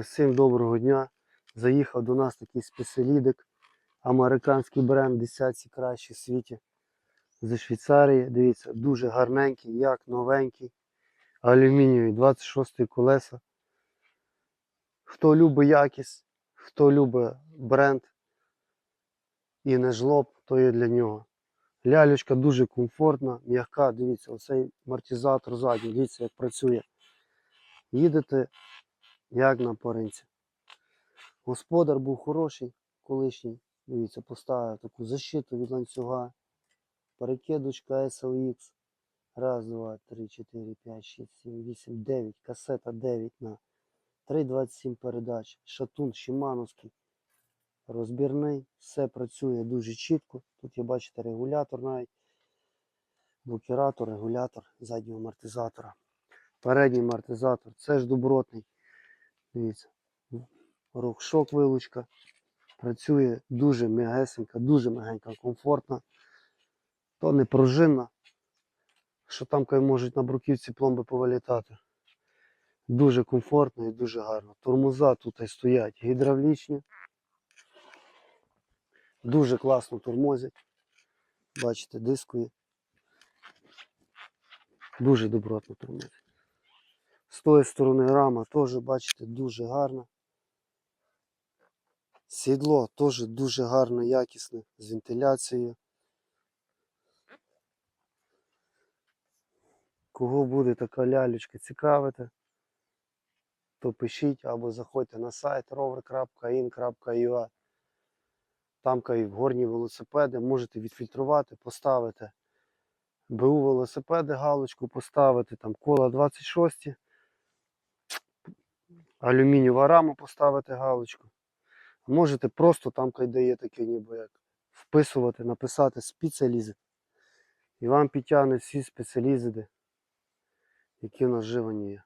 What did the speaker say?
Всім доброго дня. Заїхав до нас такий спеціалідик, американський бренд, десятці кращий в світі. Зі Швейцарії. Дивіться, дуже гарненький, як новенький. Алюмінієвий, 26 колеса. Хто любить якість, хто любить бренд і не жлоб, то є для нього. Лялечка дуже комфортна, м'яка. Дивіться, оцей амортизатор задній, дивіться, як працює. Їдете як на поринці. Господар був хороший, колишній. Дивіться, поставив таку защиту від ланцюга. Перекидочка SLX. Раз, два, три, чотири, п'ять, шість, сім, вісім, дев'ять. Касета 9 на 3,27 передач. Шатун Шимановський. Розбірний. Все працює дуже чітко. Тут є, бачите, регулятор навіть. Блокіратор, регулятор заднього амортизатора. Передній амортизатор. Це ж добротний. Дивіться. Рухшок вилучка. Працює дуже м'ягесенька, дуже м'ягенька, комфортна. То не пружинна, що там можуть на бруківці пломби повилітати. Дуже комфортно і дуже гарно. Тормоза тут і стоять гідравлічні. Дуже класно тормозять. Бачите, дискові. Дуже добротно тормозять. З тої сторони рама теж, бачите, дуже гарна. Сідло теж дуже гарне, якісне, з вентиляцією. Кого буде така лялечка цікавити, то пишіть або заходьте на сайт rover.in.ua. Там горні велосипеди можете відфільтрувати, поставити БУ велосипеди, галочку поставити, там кола 26, алюмінієва рама поставити галочку. Можете просто там, де є таке ніби як вписувати, написати спеціалізи. І вам підтягне всі спеціалізи, які в нас вживані є.